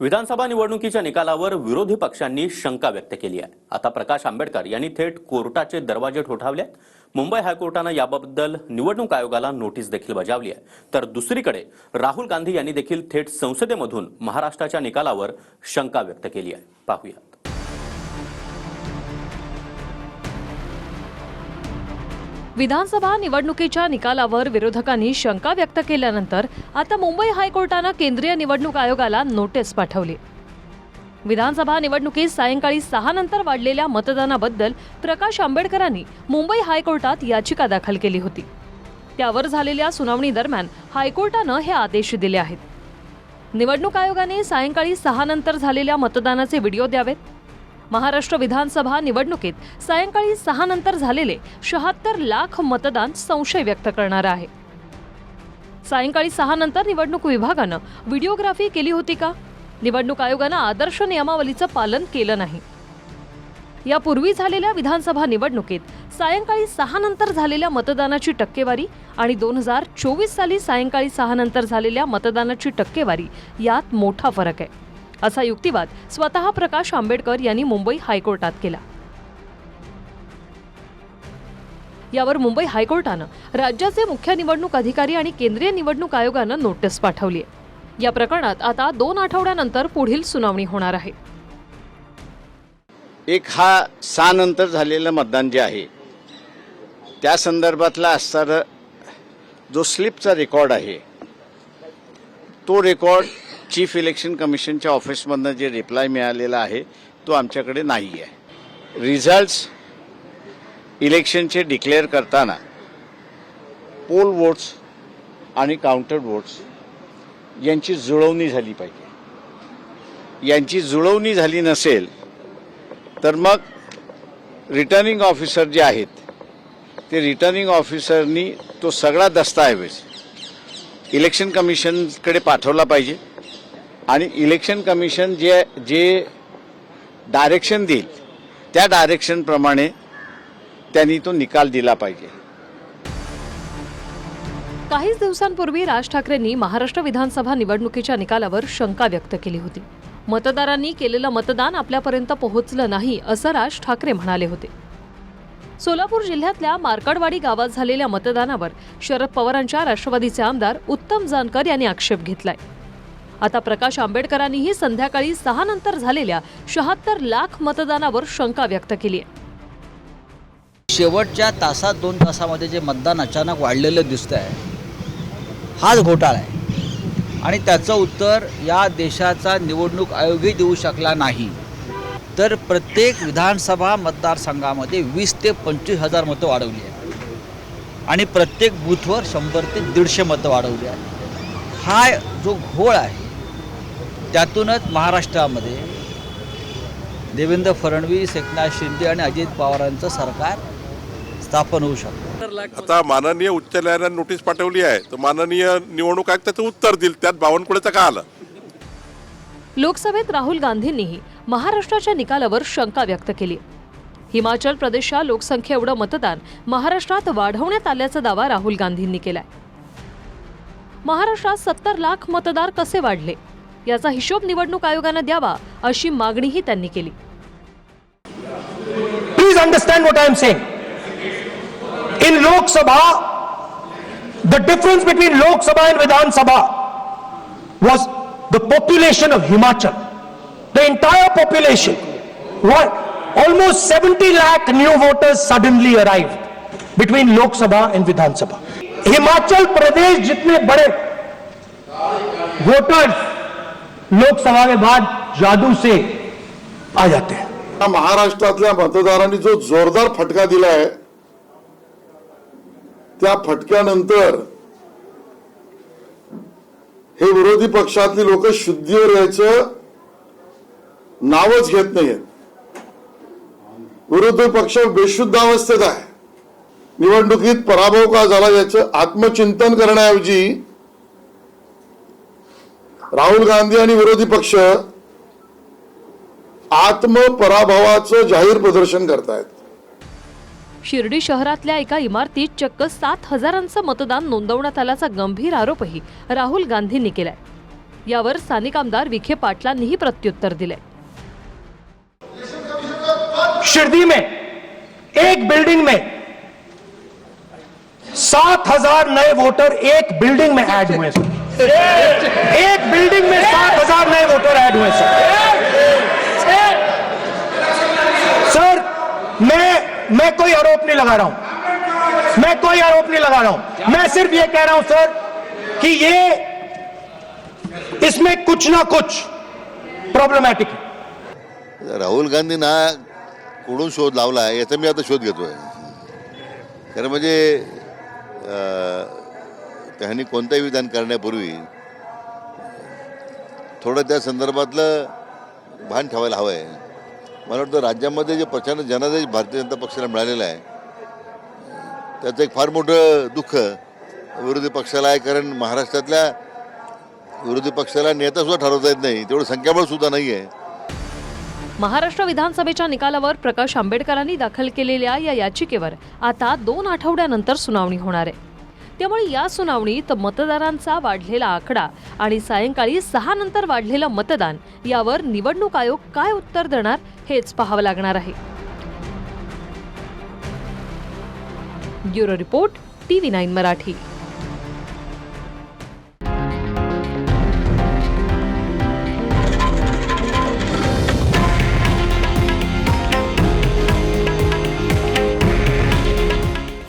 विधानसभा निवडणुकीच्या निकालावर विरोधी पक्षांनी शंका व्यक्त केली आहे. आता प्रकाश आंबेडकर यांनी थेट कोर्टाचे दरवाजे ठोठावले आहेत. मुंबई हायकोर्टानं याबद्दल निवडणूक आयोगाला नोटीस देखील बजावली आहे. तर दुसरीकडे राहुल गांधी यांनी देखील थेट संसदेमधून महाराष्ट्राच्या निकालावर शंका व्यक्त केली आहे. पाहूया. विधानसभा निवडणुकीच्या निकालावर विरोधकांनी शंका व्यक्त केल्यानंतर आता मुंबई हायकोर्टानं केंद्रीय निवडणूक आयोगाला नोटीस पाठवली. विधानसभा निवडणुकीत सायंकाळी सहा नंतर वाढलेल्या मतदानाबद्दल प्रकाश आंबेडकरांनी मुंबई हायकोर्टात याचिका दाखल केली होती. त्यावर झालेल्या सुनावणी दरम्यान हायकोर्टानं हे आदेश दिले आहेत. निवडणूक आयोगाने सायंकाळी सहा नंतर झालेल्या मतदानाचे व्हिडिओ द्यावेत. महाराष्ट्र विधानसभा निवडणुकीत सायंकाळी सहा नंतर झालेले शहात्तर लाख मतदान संशय व्यक्त करणार आहे. सायंकाळी सहा नंतर निवडणूक विभागानं व्हिडिओग्राफी केली होती का? निवडणूक आयोगानं आदर्श नियमावलीचं पालन केलं नाही. यापूर्वी झालेल्या विधानसभा निवडणुकीत सायंकाळी सहा नंतर झालेल्या मतदानाची टक्केवारी आणि दोन हजार चोवीस साली सायंकाळी सहा नंतर झालेल्या मतदानाची टक्केवारी यात मोठा फरक आहे. असा युक्तिवाद स्वतः प्रकाश आंबेडकर यांनी मुंबई हायकोर्टात केला. यावर मुंबई हायकोर्टानं राज्याचे मुख्य निवडणूक अधिकारी आणि केंद्रीय निवडणूक आयोगानं नोटीस पाठवली आहे या प्रकरणात आता दोन आठवड्यानंतर पुढील सुनावणी होणार आहे. एक हा सहा नंतर झालेलं मतदान जे आहे त्या संदर्भातला असणारा जो स्लिपचा रेकॉर्ड आहे तो रेकॉर्ड चीफ इलेक्शन कमिशनच्या ऑफिसमधनं जे रिप्लाय मिळालेला आहे तो आमच्याकडे नाही आहे रिझल्ट्स इलेक्शनचे डिक्लेअर करताना पोल वोट्स आणि काउंटर वोट्स यांची जुळवणी झाली पाहिजे. यांची जुळवणी झाली नसेल तर मग रिटर्निंग ऑफिसर जे आहेत ते रिटर्निंग ऑफिसरनी तो सगळा दस्तऐवज इलेक्शन कमिशनकडे पाठवला पाहिजे. आणि इलेक्शन कमिशन जे जे डायरेक्शन देईल त्या डायरेक्शनप्रमाणे त्यांनी तो निकाल दिला पाहिजे. काहीच दिवसांपूर्वी राज ठाकरेंनी महाराष्ट्र विधानसभा निवडणुकीच्या निकालावर शंका व्यक्त केली होती. मतदारांनी केलेलं मतदान आपल्यापर्यंत पोहोचलं नाही असं राज ठाकरे म्हणाले होते. सोलापूर जिल्ह्यातल्या मार्कडवाडी गावात झालेल्या मतदानावर शरद पवारांच्या राष्ट्रवादीचे आमदार उत्तम जानकर यांनी आक्षेप घेतलाय. आता प्रकाश आंबेडकरांनीही संध्याकाळी सहा नंतर झालेल्या शहात्तर लाख मतदानावर शंका व्यक्त केली. आहे शेवटच्या तासात दोन तासामध्ये जे मतदान अचानक वाढलेलं दिसतं आहे हाच घोटाळा आहे. आणि त्याचं उत्तर या देशाचा निवडणूक आयोगही देऊ शकला नाही. तर प्रत्येक विधानसभा मतदारसंघामध्ये वीस ते पंचवीस हजार मतं वाढवली आहेत. आणि प्रत्येक बूथवर शंभर ते दीडशे मतं वाढवली आहेत. हा जो घोळ आहे त्यातूनच महाराष्ट्रामध्ये देवेंद्र फडणवीस एकनाथ शिंदे आणि अजित पवारांचं सरकार स्थापन होऊ शकतं. आता माननीय उच्च न्यायालयाने नोटीस पाठवली आहे. तर माननीय निवडणूक आयोग त्याचं उत्तर देईल. त्यात बावनकुळेचं का आलं? लोकसभेत राहुल गांधींनीही महाराष्ट्राच्या निकालावर शंका व्यक्त केली. हिमाचल प्रदेशच्या लोकसंख्ये एवढं मतदान महाराष्ट्रात वाढवण्यात आल्याचा दावा राहुल गांधींनी केलाय. महाराष्ट्रात सत्तर लाख मतदार कसे वाढले? याचा हिशोब निवडणूक आयोगानं द्यावा अशी मागणीही त्यांनी केली Please understand what I am saying. In Lok Sabha, the difference between Lok Sabha and Vidhan Sabha was the population of Himachal. The entire population. What? Almost 70 lakh new voters suddenly arrived between Lok Sabha and Vidhan Sabha. Himachal Pradesh जितने बड़े voters Lok Sabha के बाद जादू से आ जाते हैं। महाराष्ट्रातल्या मतदारांनी जो जोरदार फटका दिलाय त्या फटक्यानंतर हे विरोधी पक्षातली लोक शुद्धीवर यायचं नावच घेत नाहीयेत. विरोधी पक्ष बेशुद्ध अवस्थेत आहे. निवडणुकीत पराभव का झाला याचं आत्मचिंतन करण्याऐवजी राहुल गांधी आणि विरोधी पक्ष आत्मपराभवाचं जाहीर प्रदर्शन करतायत. शिर्डी शहरातल्या एका इमारतीत चक्क सात हजारांचं मतदान नोंदवण्यात आल्याचा गंभीर आरोपही राहुल गांधींनी केलाय. यावर स्थानिक आमदार विखे पाटलांनीही प्रत्युत्तर दिले शिरडी में एक बिल्डिंग में सात हजार नए वोटर एक बिल्डिंग में ऐड हुए एक बिल्डिंग में सात हज़ार नए वोटर ऐड हुए सर सर मैं मैं कोई आरोप नहीं लगा रहा हूँ। मैं कोई आरोप नहीं लगा रहा हूँ। मैं सिर्फ़ ये कह रहा हूँ सर कि ये इसमें कुछ ना कुछ प्रॉब्लमैटिक है। राहुल गांधींना कुठून शोध लावला याचा मी आता शोध घेतोय. खरं म्हणजे अं, त्यांनी कोणतंही विधान करण्यापूर्वी थोडं त्या संदर्भातलं भान ठेवायला हवं आहे मला वाटतं राज्यामध्ये जे प्रचंड जनादेश भारतीय जनता पक्षाला मिळालेला आहे त्याचं एक फार मोठं दुःख विरोधी पक्षाला आहे कारण महाराष्ट्रातल्या विरोधी पक्षाला नेतासुद्धा ठरवता येत नाही. तेवढं संख्याबळ सुद्धा नाही आहे. महाराष्ट्र विधानसभेच्या निकालावर प्रकाश आंबेडकरांनी दाखल केलेल्या या याचिकेवर आता दोन आठवड्यानंतर सुनावणी होणार आहे. त्यामुळे या सुनावणीत मतदारांचा वाढलेला आकडा आणि सायंकाळी सहा नंतर वाढलेलं मतदान यावर निवडणूक आयोग काय उत्तर देणार हेच पाहावं लागणार आहे. Bureau report TV nine Marathi.